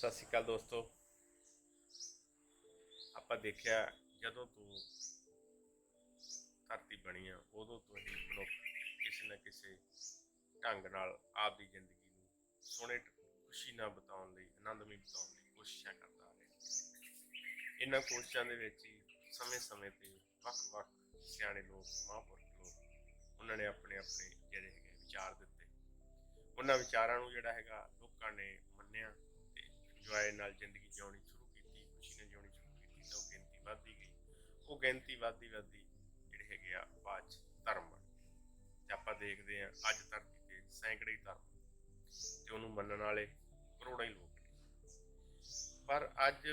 ਸਤਿ ਸ਼੍ਰੀ ਅਕਾਲ ਦੋਸਤੋ। ਆਪਾਂ ਦੇਖਿਆ, ਜਦੋਂ ਤੋਂ ਧਰਤੀ ਬਣੀ ਆ, ਉਦੋਂ ਤੋਂ ਹੀ ਮਨੁੱਖ ਕਿਸੇ ਨਾ ਕਿਸੇ ਢੰਗ ਨਾਲ ਆਪ ਦੀ ਜ਼ਿੰਦਗੀ ਨੂੰ ਸੋਹਣੇ ਖੁਸ਼ੀ ਨਾਲ ਬਿਤਾਉਣ ਲਈ, ਆਨੰਦਮਈ ਬਿਤਾਉਣ ਲਈ ਕੋਸ਼ਿਸ਼ਾਂ ਕਰਦਾ ਆ ਰਿਹਾ। ਇਹਨਾਂ ਕੋਸ਼ਿਸ਼ਾਂ ਦੇ ਵਿੱਚ ਹੀ ਸਮੇਂ-ਸਮੇਂ ਤੇ ਵੱਖ-ਵੱਖ ਸਿਆਣੇ ਲੋਕ, ਮਹਾਂਪੁਰਖ ਲੋਕ, ਉਹਨਾਂ ਨੇ ਆਪਣੇ ਆਪਣੇ ਜਿਹੜੇ ਹੈਗੇ ਵਿਚਾਰ ਦਿੱਤੇ। ਉਹਨਾਂ ਵਿਚਾਰਾਂ ਨੂੰ ਜਿਹੜਾ ਹੈਗਾ ਲੋਕਾਂ ਨੇ ਮੰਨਿਆ। ਤੇ ਨਾਲ ਜ਼ਿੰਦਗੀ ਜਿਉਣੀ ਸ਼ੁਰੂ ਕੀਤੀ, ਖੁਸ਼ੀ ਨਾਲ ਜਿਉਣੀ ਸ਼ੁਰੂ ਕੀਤੀ, ਤਾਂ ਉਹ ਗਿਣਤੀ ਵੱਧਦੀ ਗਈ। ਉਹ ਗਿਣਤੀ ਵੱਧਦੀ ਵੱਧਦੀ ਜਿਹੜੇ ਹੈਗੇ ਆ ਬਾਅਦ 'ਚ ਧਰਮ ਤੇ ਆਪਾਂ ਦੇਖਦੇ ਆ, ਅੱਜ ਧਰਤੀ ਤੇ ਸੈਂਕੜੇ ਧਰਮ ਤੇ ਉਹਨੂੰ ਮੰਨਣ ਵਾਲੇ ਕਰੋੜਾਂ ਹੀ ਲੋਕ ਨੇ। ਪਰ ਅੱਜ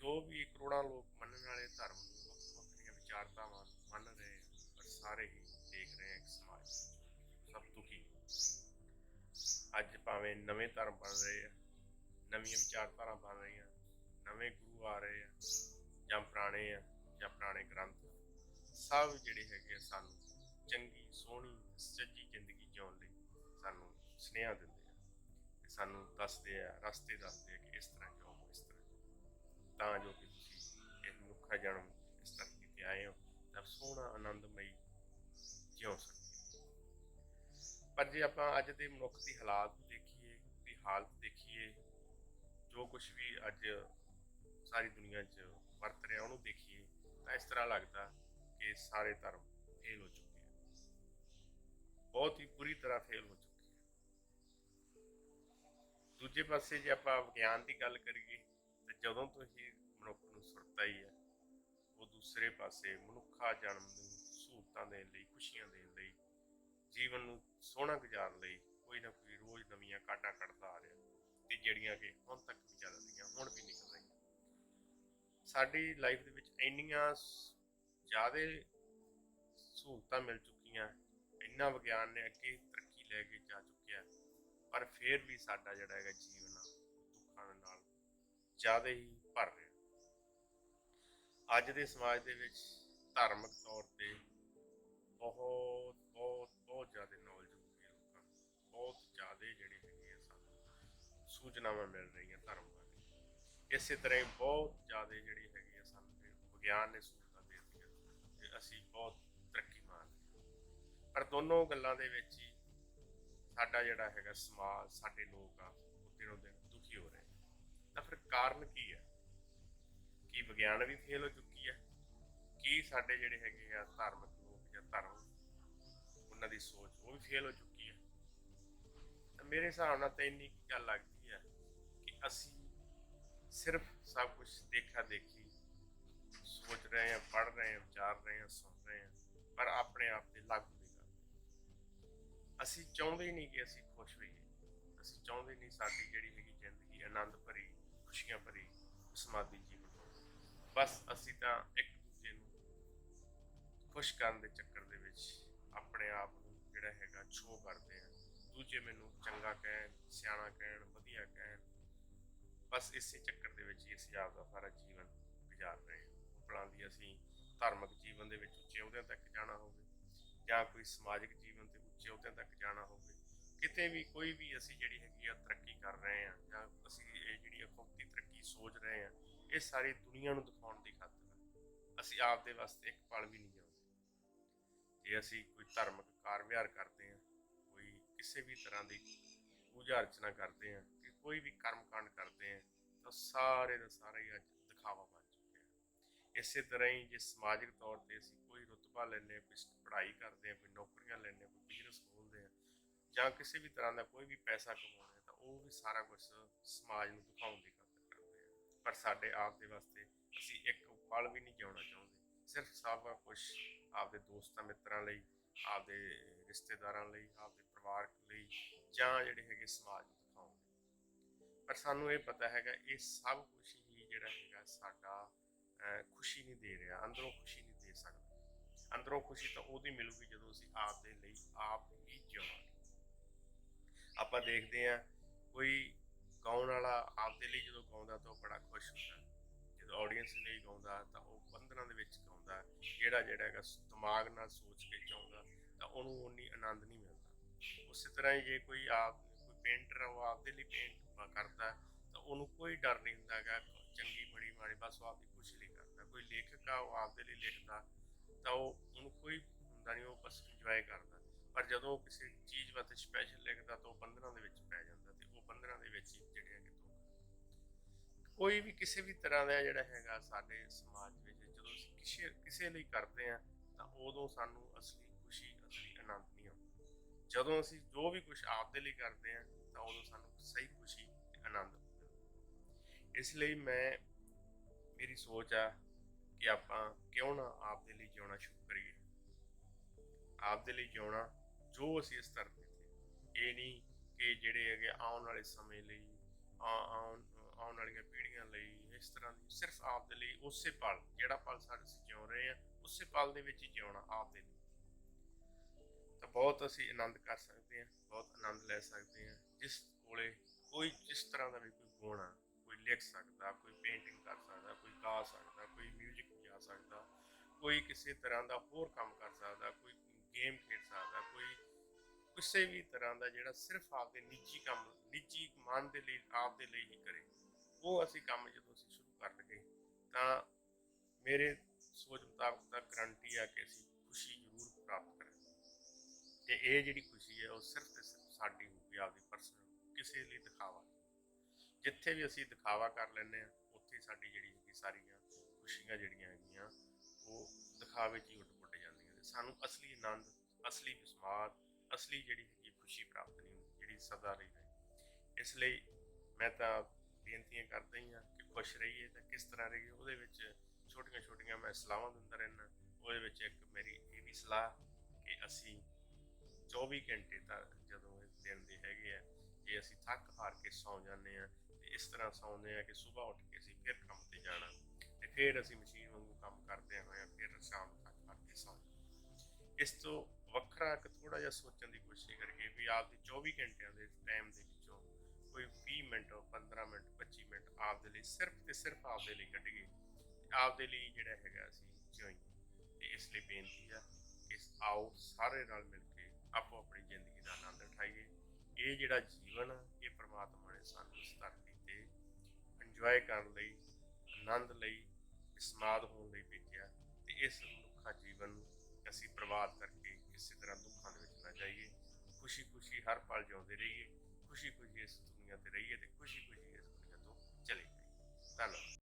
ਜੋ ਵੀ ਕਰੋੜਾਂ ਲੋਕ ਮੰਨਣ ਵਾਲੇ ਧਰਮ ਨੂੰ ਵੱਖ ਵੱਖਰੀਆਂ ਵਿਚਾਰਧਾਵਾਂ ਮੰਨ ਰਹੇ ਪਰ ਸਾਰੇ ਹੀ ਦੇਖ ਰਹੇ ਇੱਕ ਸਮਾਜ ਸਭ ਦੁਖੀ। ਨੇ। ਅੱਜ ਭਾਵੇਂ ਨਵੇਂ ਧਰਮ ਬਣ ਰਹੇ ਆ ਨਵੀਆਂ ਵਿਚਾਰਧਾਰਾ ਬਣ ਰਹੀਆਂ। ਨਵੇਂ ਗੁਰੂ ਆ ਰਹੇ ਆ, ਜਾਂ ਪੁਰਾਣੇ ਆ, ਜਾਂ ਪੁਰਾਣੇ ਗ੍ਰੰਥ। ਸਭ ਜਿਹੜੇ ਹੈਗੇ ਆ ਸਾਨੂੰ ਚੰਗੀ, ਸੋਹਣੀ, ਸੱਚੀ ਜ਼ਿੰਦਗੀ ਜਿਉਣ ਲਈ ਸਾਨੂੰ ਸੁਨੇਹਾ ਦਿੰਦੇ ਆ। ਸਾਨੂੰ ਦੱਸਦੇ ਆ, ਰਸਤੇ ਦੱਸਦੇ ਆ ਕਿ ਇਸ ਤਰ੍ਹਾਂ ਜਿਉ ਇਸ ਤਰ੍ਹਾਂ ਜਿਉਂ। ਤਾਂ ਜੋ ਕਿ ਤੁਸੀਂ ਇਹ ਮਨੁੱਖਾ ਜਨਮ ਇਸ ਤਰ੍ਹਾਂ ਤੇ ਆਏ ਹੋ, ਤਾਂ ਸੋਹਣਾ, ਆਨੰਦਮਈ ਜਿਉ ਸਕੋ ਪਰ ਜੇ ਆਪਾਂ ਅੱਜ ਦੇ ਮਨੁੱਖ ਦੀ ਹਾਲਾਤ ਦੇਖੀਏ, ਦੀ ਹਾਲਤ ਦੇਖੀਏ ਜੋ ਕੁਝ ਵੀ ਅੱਜ ਸਾਰੀ ਦੁਨੀਆ 'ਚ ਵਰਤ ਰਿਹਾ, ਉਹਨੂੰ ਦੇਖੀਏ, ਤਾਂ ਇਸ ਤਰ੍ਹਾਂ ਲੱਗਦਾ ਕਿ ਸਾਰੇ ਧਰਮ ਫੇਲ ਹੋ ਚੁੱਕੇ ਆ। ਬਹੁਤ ਹੀ ਬੁਰੀ ਤਰ੍ਹਾਂ ਫੇਲ ਹੋ ਚੁੱਕੇ ਆ। ਦੂਜੇ ਪਾਸੇ ਜੇ ਆਪਾਂ ਵਿਗਿਆਨ ਦੀ ਗੱਲ ਕਰੀਏ, ਤਾਂ ਜਦੋਂ ਤੋਂ ਹੀ ਮਨੁੱਖ ਨੂੰ ਸੁਰਤਾ ਹੀ ਹੈ, ਉਹ ਦੂਸਰੇ ਪਾਸੇ ਮਨੁੱਖਾ ਜਨਮ ਨੂੰ ਸਹੂਲਤਾਂ ਦੇਣ ਲਈ, ਖੁਸ਼ੀਆਂ ਦੇਣ ਲਈ, ਜੀਵਨ ਨੂੰ ਸੋਹਣਾ ਗੁਜ਼ਾਰਨ ਲਈ ਕੋਈ ਨਾ ਕੋਈ ਰੋਜ਼ ਨਵੀਆਂ ਕਾਢਾਂ ਕੱਢਦਾ ਆ ਰਿਹਾ। ਜਿਹੜੀਆਂ ਕਿ ਹੁਣ ਤੱਕ ਵੀ ਚੱਲ ਰਹੀਆਂ ਹੁਣ ਵੀ ਨਿਕਲ ਰਹੀਆਂ। ਸਾਡੀ ਲਾਈਫ ਦੇ ਵਿੱਚ ਇੰਨੀਆਂ ਜ਼ਿਆਦਾ ਸਹੂਲਤਾਂ ਮਿਲ ਚੁੱਕੀਆਂ, ਇੰਨਾ ਵਿਗਿਆਨ ਨੇ ਅੱਗੇ ਤਰੱਕੀ ਲੈ ਕੇ ਜਾ ਚੁੱਕਿਆ ਪਰ ਫਿਰ ਵੀ ਸਾਡਾ ਜਿਹੜਾ ਹੈਗਾ ਜੀਵਨ ਦੁੱਖਾਂ ਨਾਲ ਜ਼ਿਆਦਾ ਹੀ ਭਰ ਰਿਹਾ ਅੱਜ ਦੇ ਸਮਾਜ ਦੇ ਵਿੱਚ ਧਾਰਮਿਕ ਤੌਰ ਤੇ ਬਹੁਤ ਸੂਚਨਾਵਾਂ ਮਿਲ ਰਹੀਆਂ ਧਰਮ ਬਾਰੇ ਇਸੇ ਤਰ੍ਹਾਂ ਹੀ ਬਹੁਤ ਜ਼ਿਆਦਾ ਜਿਹੜੀ ਹੈਗੀ ਆ ਸਾਨੂੰ ਵਿਗਿਆਨ ਨੇ ਸਹੂਲਤਾਂ ਦੇ ਦਿੱਤੀਆਂ ਤੇ ਅਸੀਂ ਬਹੁਤ ਤਰੱਕੀ ਮਾਰ ਰਹੇ ਹਾਂ। ਪਰ ਦੋਨੋਂ ਗੱਲਾਂ ਦੇ ਵਿੱਚ ਹੀ ਸਾਡਾ ਜਿਹੜਾ ਹੈਗਾ ਸਮਾਜ, ਸਾਡੇ ਲੋਕ ਆ, ਉਹ ਦਿਨੋਂ ਦਿਨ ਦੁਖੀ ਹੋ ਰਹੇ ਤਾਂ ਫਿਰ ਕਾਰਨ ਕੀ ਹੈ ਕੀ ਵਿਗਿਆਨ ਵੀ ਫੇਲ ਹੋ ਚੁੱਕੀ ਹੈ ਕੀ ਸਾਡੇ ਜਿਹੜੇ ਹੈਗੇ ਆ ਧਾਰਮਿਕ ਲੋਕ ਜਾਂ ਧਰਮ, ਉਹਨਾਂ ਦੀ ਸੋਚ ਉਹ ਵੀ ਫੇਲ ਹੋ ਚੁੱਕੀ ਹੈ ਮੇਰੇ ਹਿਸਾਬ ਨਾਲ ਤਾਂ ਇੰਨੀ ਗੱਲ ਲੱਗਦੀ ਹੈ ਅਸੀਂ ਸਿਰਫ ਸਭ ਕੁਝ ਦੇਖਾ ਦੇਖੀ, ਸੋਚ ਰਹੇ ਹਾਂ ਪੜ ਰਹੇ ਹਾਂ, ਵਿਚਾਰ ਰਹੇ ਹਾਂ, ਸੁਣ ਰਹੇ ਹਾਂ, ਪਰ ਆਪਣੇ ਆਪ ਤੇ ਲਾਗੂ ਨਹੀਂ ਕਰਦੇ। ਅਸੀਂ ਚਾਹੁੰਦੇ ਹੀ ਨਹੀਂ ਕਿ ਅਸੀਂ ਖੁਸ਼ ਹੋਈਏ ਅਸੀਂ ਚਾਹੁੰਦੇ ਨਹੀਂ ਸਾਡੀ ਜਿਹੜੀ ਹੈਗੀ ਜ਼ਿੰਦਗੀ, ਆਨੰਦ ਭਰੀ, ਖੁਸ਼ੀਆਂ ਭਰੀ, ਸਮਾਧੀ ਜੀਵਨ ਬਸ ਅਸੀਂ ਤਾਂ ਇੱਕ ਦੂਜੇ ਨੂੰ ਖੁਸ਼ ਕਰਨ ਦੇ ਚੱਕਰ ਦੇ ਵਿੱਚ ਆਪਣੇ ਆਪ ਨੂੰ ਜਿਹੜਾ ਹੈਗਾ ਛੋ ਕਰਦੇ ਆ ਦੂਜੇ ਮੈਨੂੰ ਚੰਗਾ ਕਹਿਣ, ਸਿਆਣਾ ਕਹਿਣ, ਵਧੀਆ ਕਹਿਣ ਬਸ ਇਸੇ ਚੱਕਰ ਦੇ ਵਿੱਚ ਹੀ ਅਸੀਂ ਆਪ ਦਾ ਸਾਰਾ ਜੀਵਨ ਗੁਜ਼ਾਰ ਰਹੇ ਹਾਂ। ਭਲਾਂ ਦੀ ਅਸੀਂ ਧਾਰਮਿਕ ਜੀਵਨ ਦੇ ਵਿੱਚ ਉੱਚੇ ਅਹੁਦਿਆਂ ਤੱਕ ਜਾਣਾ ਹੋਵੇ ਜਾਂ ਕੋਈ ਸਮਾਜਿਕ ਜੀਵਨ ਤੇ ਉੱਚੇ ਅਹੁਦਿਆਂ ਤੱਕ ਜਾਣਾ ਹੋਵੇ, ਕਿਤੇ ਵੀ ਕੋਈ ਵੀ ਅਸੀਂ ਜਿਹੜੀ ਹੈਗੀ ਆ ਤਰੱਕੀ ਕਰ ਰਹੇ ਹਾਂ ਜਾਂ ਅਸੀਂ ਇਹ ਜਿਹੜੀ ਅਖੌਤੀ ਤਰੱਕੀ ਸੋਚ ਰਹੇ ਹਾਂ, ਇਹ ਸਾਰੀ ਦੁਨੀਆ ਨੂੰ ਦਿਖਾਉਣ ਦੀ ਖਾਤਰ ਅਸੀਂ ਆਪ ਦੇ ਵਾਸਤੇ ਇੱਕ ਪਲ ਵੀ ਨਹੀਂ ਜਿਉਂਦੇ ਜੇ ਅਸੀਂ ਕੋਈ ਧਾਰਮਿਕ ਕਾਰ ਵਿਹਾਰ ਕਰਦੇ ਹਾਂ, ਕੋਈ ਕਿਸੇ ਵੀ ਤਰ੍ਹਾਂ ਦੀ ਪੂਜਾ ਅਰਚਨਾ ਕਰਦੇ ਹਾਂ ਕੋਈ ਵੀ ਕਰਮ ਕਾਂਡ ਕਰਦੇ ਹਾਂ ਤਾਂ ਸਾਰੇ ਦਾ ਸਾਰਾ ਹੀ ਅੱਜ ਦਿਖਾਵਾ ਬਣ ਚੁੱਕਿਆ ਹੈ। ਇਸੇ ਤਰ੍ਹਾਂ ਹੀ ਜੇ ਸਮਾਜਿਕ ਤੌਰ ਤੇ ਅਸੀਂ ਕੋਈ ਰੁਤਬਾ ਲੈਂਦੇ ਕੋਈ ਪੜ੍ਹਾਈ ਕਰਦੇ ਹਾਂ, ਕੋਈ ਨੌਕਰੀਆਂ ਲੈਂਦੇ ਕੋਈ ਬਿਜ਼ਨਸ ਖੋਲ੍ਹਦੇ ਹਾਂ ਜਾਂ ਕਿਸੇ ਵੀ ਤਰ੍ਹਾਂ ਦਾ ਕੋਈ ਵੀ ਪੈਸਾ ਕਮਾਉਣਾ ਤਾਂ ਉਹ ਵੀ ਸਾਰਾ ਕੁਝ ਸਮਾਜ ਨੂੰ ਦਿਖਾਉਣ ਦੀ ਖਾਤਰ ਕਰਦੇ ਹਾਂ। ਪਰ ਸਾਡੇ ਆਪ ਦੇ ਵਾਸਤੇ ਅਸੀਂ ਇੱਕ ਪਲ ਵੀ ਨਹੀਂ ਜਿਉਣਾ ਚਾਹੁੰਦੇ। ਸਿਰਫ ਸਭ ਕੁਝ ਆਪਦੇ ਦੋਸਤਾਂ, ਮਿੱਤਰਾਂ ਲਈ, ਆਪਦੇ ਰਿਸ਼ਤੇਦਾਰਾਂ ਲਈ, ਆਪਦੇ ਪਰਿਵਾਰ ਲਈ ਜਾਂ ਜਿਹੜੇ ਹੈਗੇ ਸਮਾਜ ਪਰ ਸਾਨੂੰ ਇਹ ਪਤਾ ਹੈਗਾ, ਇਹ ਸਭ ਕੁਝ ਹੀ ਜਿਹੜਾ ਹੈਗਾ ਸਾਡਾ ਖੁਸ਼ੀ ਨਹੀਂ ਦੇ ਰਿਹਾ, ਅੰਦਰੋਂ ਖੁਸ਼ੀ ਨਹੀਂ ਦੇ ਸਕਦਾ। ਅੰਦਰੋਂ ਖੁਸ਼ੀ ਤਾਂ ਉਹਦੀ ਮਿਲੂਗੀ ਜਦੋਂ ਅਸੀਂ ਆਪ ਦੇ ਲਈ ਆਪ ਹੀ ਜਿਉਵਾਂਗੇ ਆਪਾਂ ਦੇਖਦੇ ਆ ਕੋਈ ਗਾਉਣ ਵਾਲਾ ਆਪ ਦੇ ਲਈ ਜਦੋਂ ਗਾਉਂਦਾ ਤਾਂ ਉਹ ਬੜਾ ਖੁਸ਼ ਹੁੰਦਾ। ਜਦੋਂ ਆਡੀਅנס ਲਈ ਗਾਉਂਦਾ ਤਾਂ ਉਹ ਬੰਧਨਾਂ ਦੇ ਵਿੱਚ ਗਾਉਂਦਾ, ਜਿਹੜਾ ਜਿਹੜਾ ਹੈਗਾ ਦਿਮਾਗ ਨਾਲ ਸੋਚ ਕੇ ਚਾਹੁੰਦਾ, ਤਾਂ ਉਹਨੂੰ ਉਨੀ ਆਨੰਦ ਨਹੀਂ ਮਿਲਦਾ। ਉਸੇ ਤਰ੍ਹਾਂ ਹੀ ਜੇ ਕੋਈ ਆਪ, ਕੋਈ ਪੇਂਟਰ ਆ, ਉਹ ਆਪ ਦੇ ਲਈ ਪੇਂਟ ਕਰਦਾ, ਤਾਂ ਉਹਨੂੰ ਕੋਈ ਡਰ ਨਹੀਂ ਹੁੰਦਾਗਾ ਚੰਗੀ, ਬੜੀ ਮਾੜੀ ਬਸ ਉਹ ਆਪਦੀ ਖੁਸ਼ੀ ਲਈ ਕਰਦਾ। ਕੋਈ ਲੇਖਕ ਆ, ਉਹ ਆਪਦੇ ਲਈ ਲਿਖਦਾ, ਤਾਂ ਉਹ, ਉਹਨੂੰ ਕੋਈ ਹੁੰਦਾ ਨਹੀਂ, ਉਹ ਬਸ ਇੰਜੋਏ ਕਰਦਾ। ਪਰ ਜਦੋਂ ਉਹ ਕਿਸੇ ਚੀਜ਼ ਵਾਸਤੇ ਸਪੈਸ਼ਲ ਲਿਖਦਾ, ਤਾਂ ਉਹ ਬੰਧਨਾਂ ਦੇ ਵਿੱਚ ਪੈ ਜਾਂਦਾ ਤੇ ਉਹ ਬੰਧਨਾਂ ਦੇ ਵਿੱਚ ਹੀ ਜਿਹੜੇ ਹੈਗੇ ਤੋਂ ਕੋਈ ਵੀ ਕਿਸੇ ਵੀ ਤਰ੍ਹਾਂ ਦਾ ਜਿਹੜਾ ਹੈਗਾ ਸਾਡੇ ਸਮਾਜ ਵਿੱਚ, ਜਦੋਂ ਅਸੀਂ ਕਿਸੇ ਕਿਸੇ ਲਈ ਕਰਦੇ ਆ ਤਾਂ ਉਦੋਂ ਸਾਨੂੰ ਅਸਲੀ ਜਦੋਂ ਅਸੀਂ ਜੋ ਵੀ ਕੁਝ ਆਪਦੇ ਲਈ ਕਰਦੇ ਆ ਤਾਂ ਉਦੋਂ ਸਾਨੂੰ ਸਹੀ ਖੁਸ਼ੀ ਤੇ ਆਨੰਦ ਮਿਲਦਾ ਇਸ ਲਈ ਮੈਂ, ਮੇਰੀ ਸੋਚ ਆ ਕਿ ਆਪਾਂ ਕਿਉਂ ਨਾ ਆਪਦੇ ਲਈ ਜਿਉਣਾ ਸ਼ੁਰੂ ਕਰੀਏ। ਆਪਦੇ ਲਈ ਜਿਉਣਾ ਜੋ ਅਸੀਂ ਇਸ ਧਰਤੀ ਤੇ, ਇਹ ਨਹੀਂ ਕਿ ਜਿਹੜੇ ਹੈਗੇ ਆਉਣ ਵਾਲੇ ਸਮੇਂ ਲਈ ਆਉਣ ਆਉਣ ਵਾਲੀਆਂ ਪੀੜ੍ਹੀਆਂ ਲਈ, ਇਸ ਤਰ੍ਹਾਂ ਦੀ ਸਿਰਫ ਆਪ ਦੇ ਲਈ ਉਸੇ ਪਲ, ਜਿਹੜਾ ਪਲ ਸਾਡੇ ਅਸੀਂ ਜਿਉ ਰਹੇ ਆ ਉਸੇ ਪਲ ਦੇ ਵਿੱਚ ਹੀ ਜਿਉਣਾ ਆਪ ਦੇ ਲਈ। ਬਹੁਤ ਅਸੀਂ ਆਨੰਦ ਕਰ ਸਕਦੇ ਹਾਂ, ਬਹੁਤ ਆਨੰਦ ਲੈ ਸਕਦੇ ਹਾਂ। ਜਿਸ ਕੋਲੇ ਕੋਈ ਜਿਸ ਤਰ੍ਹਾਂ ਦਾ ਵੀ ਕੋਈ ਗੁਣ ਆ, ਕੋਈ ਲਿਖ ਸਕਦਾ, ਕੋਈ ਪੇਂਟਿੰਗ ਕਰ ਸਕਦਾ, ਕੋਈ ਗਾ ਸਕਦਾ, ਕੋਈ 뮤직 ਵਜਾ ਸਕਦਾ, ਕੋਈ ਕਿਸੇ ਤਰ੍ਹਾਂ ਦਾ ਹੋਰ ਕੰਮ ਕਰ ਸਕਦਾ, ਕੋਈ ਗੇਮ ਖੇਡ ਸਕਦਾ, ਕੋਈ ਕਿਸੇ ਵੀ ਤਰ੍ਹਾਂ ਦਾ ਜਿਹੜਾ ਸਿਰਫ ਆਪਦੇ ਨਿੱਜੀ ਕੰਮ, ਨਿੱਜੀ ਮਨ ਦੇ ਲਈ, ਆਪ ਦੇ ਲਈ ਹੀ ਕਰੇ, ਉਹ ਅਸੀਂ ਕੰਮ ਜਦੋਂ ਅਸੀਂ ਸ਼ੁਰੂ ਕਰ ਲਗੇ ਤਾਂ ਮੇਰੇ ਸੋਚ ਮੁਤਾਬਕ ਤਾਂ ਗਰੰਟੀ ਆ ਕਿ ਅਸੀਂ ਤੇ ਇਹ ਜਿਹੜੀ ਖੁਸ਼ੀ ਹੈ ਉਹ ਸਿਰਫ ਤੇ ਸਿਰਫ ਸਾਡੀ ਹੋਊਗੀ, ਆਪਦੀ ਪਰਸਨਲ ਕਿਸੇ ਲਈ ਦਿਖਾਵਾ ਨਹੀਂ। ਜਿੱਥੇ ਵੀ ਅਸੀਂ ਦਿਖਾਵਾ ਕਰ ਲੈਂਦੇ ਆ ਉੱਥੇ ਸਾਡੀ ਜਿਹੜੀ ਹੈਗੀ ਸਾਰੀਆਂ ਖੁਸ਼ੀਆਂ ਜਿਹੜੀਆਂ ਹੈਗੀਆਂ, ਉਹ ਦਿਖਾਵੇ 'ਚ ਹੀ ਉੱਡ ਪੁੱਟ ਜਾਂਦੀਆਂ ਨੇ। ਸਾਨੂੰ ਅਸਲੀ ਆਨੰਦ, ਅਸਲੀ ਵਿਸਮਾਦ ਅਸਲੀ ਜਿਹੜੀ ਹੈਗੀ ਖੁਸ਼ੀ ਪ੍ਰਾਪਤ ਨਹੀਂ ਹੁੰਦੀ, ਜਿਹੜੀ ਸਦਾ ਰਹੀ ਰਹੇ ਇਸ ਲਈ ਮੈਂ ਤਾਂ ਬੇਨਤੀਆਂ ਕਰਦਾ ਹੀ ਹਾਂ ਕਿ ਖੁਸ਼ ਰਹੀਏ ਤਾਂ ਕਿਸ ਤਰ੍ਹਾਂ ਰਹੀਏ, ਉਹਦੇ ਵਿੱਚ ਛੋਟੀਆਂ ਛੋਟੀਆਂ ਮੈਂ ਸਲਾਹਾਂ ਦਿੰਦਾ ਰਹਿਣਾ ਉਹਦੇ ਵਿੱਚ ਇੱਕ ਮੇਰੀ ਇਹ ਵੀ ਸਲਾਹ ਕਿ ਅਸੀਂ 24 ਘੰਟੇ ਤਾਂ ਜਦੋਂ ਇਸ ਦਿਨ ਦੇ ਹੈਗੇ ਆ, ਜੇ ਅਸੀਂ ਥੱਕ ਹਾਰ ਕੇ ਸੌਂ ਜਾਂਦੇ ਆ ਤੇ ਇਸ ਤਰ੍ਹਾਂ ਸੌਂਦੇ ਆ ਕਿ ਸਵੇਰ ਉੱਠ ਕੇ ਅਸੀਂ ਫਿਰ ਕੰਮ ਤੇ ਜਾਣਾ, ਤੇ ਫਿਰ ਅਸੀਂ ਮਸ਼ੀਨ ਵਾਂਗੂ ਕੰਮ ਕਰਦੇ ਹੋਏ ਫਿਰ ਸ਼ਾਮ ਨੂੰ ਥੱਕ ਸੌਂ ਇਸ ਤੋਂ ਵੱਖਰਾ ਇੱਕ ਥੋੜਾ ਜਿਹਾ ਸੋਚਣ ਦੀ ਕੋਸ਼ਿਸ਼ ਕਰੀਏ ਵੀ ਆਪਦੇ 24 ਘੰਟਿਆਂ ਦੇ ਟਾਈਮ ਦੇ ਵਿੱਚੋਂ ਕੋਈ 20 ਮਿੰਟ 15 ਮਿੰਟ 25 ਮਿੰਟ ਆਪ ਦੇ ਲਈ ਸਿਰਫ ਤੇ ਸਿਰਫ ਆਪਦੇ ਲਈ ਕੱਢੀਏ ਤੇ ਆਪਦੇ ਲਈ ਜਿਹੜਾ ਹੈਗਾ ਅਸੀਂ ਜਿਉਈਏ। ਤੇ ਇਸ ਲਈ ਬੇਨਤੀ ਆ ਕਿ ਆਓ ਸਾਰੇ ਨਾਲ ਮਿਲ ਕੇ ਆਪੋ ਆਪਣੀ ਜ਼ਿੰਦਗੀ ਦਾ ਆਨੰਦ ਉਠਾਈਏ। ਇਹ ਜਿਹੜਾ ਜੀਵਨ ਆ, ਇਹ ਪ੍ਰਮਾਤਮਾ ਨੇ ਸਾਨੂੰ ਇਸ ਧਰਤੀ ਤੇ ਇੰਜੋਏ ਕਰਨ ਲਈ ਆਨੰਦ ਲਈ ਇਸਮਾਦ ਹੋਣ ਲਈ ਭੇਜਿਆ। ਤੇ ਇਸ ਮਨੁੱਖਾ ਜੀਵਨ ਨੂੰ ਅਸੀਂ ਬਰਬਾਦ ਕਰਕੇ ਇਸੇ ਤਰ੍ਹਾਂ ਦੁੱਖਾਂ ਦੇ ਵਿੱਚ ਨਾ ਜਾਈਏ। ਖੁਸ਼ੀ ਖੁਸ਼ੀ ਹਰ ਪਲ ਜਿਉਂਦੇ ਰਹੀਏ। ਖੁਸ਼ੀ ਖੁਸ਼ੀ ਇਸ ਦੁਨੀਆ ਤੇ ਰਹੀਏ ਤੇ ਖੁਸ਼ੀ ਖੁਸ਼ੀ ਇਸ ਦੁਨੀਆ ਤੋਂ ਚਲੇ ਜਾਈਏ। ਧੰਨਵਾਦ।